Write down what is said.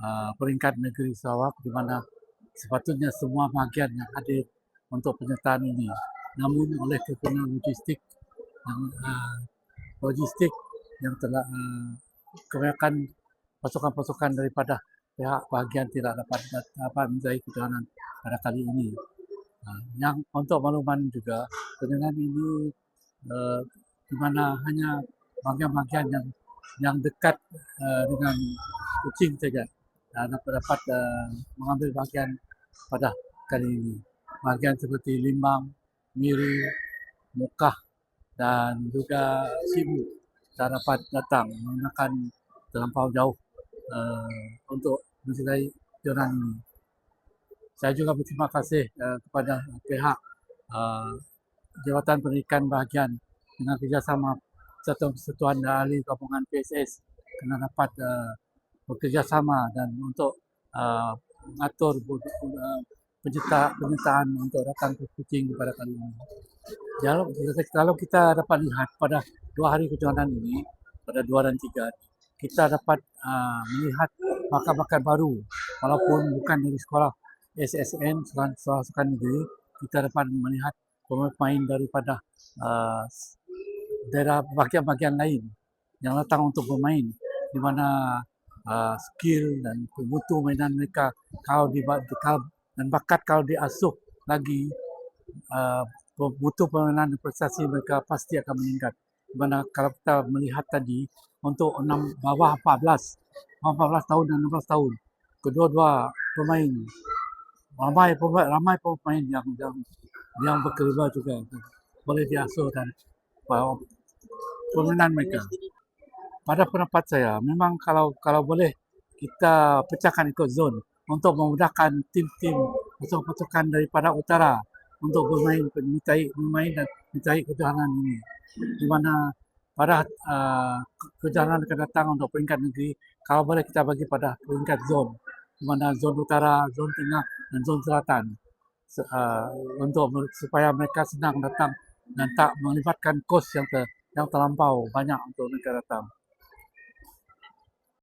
uh, peringkat negeri Sarawak di mana sepatutnya semua bahagian yang hadir untuk penyertaan ini. Namun oleh kekurangan logistik yang uh, logistik yang telah uh, kebanyakan pasukan-pasukan daripada pihak bahagian tidak dapat dapat menjadi kejohanan pada kali ini. Uh, yang untuk makluman juga, kejohanan ini uh, di mana hanya bahagian-bahagian yang yang dekat uh, dengan kucing saja dapat dapat uh, mengambil bahagian pada kali ini. Bahagian seperti Limbang, Miri, Mukah dan juga Sibu tak dapat datang menggunakan terlampau jauh uh, untuk menyertai joran ini. Saya juga berterima kasih uh, kepada pihak uh, Jabatan Pendidikan Bahagian dengan kerjasama Satuan Persatuan Ahli Gabungan PSS kena dapat uh, bekerjasama dan untuk uh, mengatur uh, penyerta, penyertaan untuk datang ke kucing pada kali ini. Kalau, kita dapat lihat pada dua hari kejohanan ini, pada dua dan tiga, kita dapat uh, melihat bakat-bakat baru walaupun bukan dari sekolah SSN, sekolah, sekolah sekolah negeri, kita dapat melihat pemain daripada uh, daerah bahagian-bahagian lain yang datang untuk bermain di mana uh, skill dan mutu mainan mereka kalau di dan bakat kalau diasuh lagi uh, mutu permainan dan prestasi mereka pasti akan meningkat. Mana kalau kita melihat tadi untuk enam bawah 14, bawah 14 tahun dan 16 tahun, kedua-dua pemain ramai pemain ramai pemain yang yang yang berkaliber juga boleh diasuh dan uh, permainan mereka. Pada pendapat saya, memang kalau kalau boleh kita pecahkan ikut zon untuk memudahkan tim-tim pasukan-pasukan daripada utara untuk bermain menyertai bermain dan menyertai kejohanan ini. Di mana pada uh, kejohanan akan datang untuk peringkat negeri, kalau boleh kita bagi pada peringkat zon, di mana zon utara, zon tengah dan zon selatan Se- uh, untuk supaya mereka senang datang dan tak melibatkan kos yang ter, yang terlampau banyak untuk mereka datang.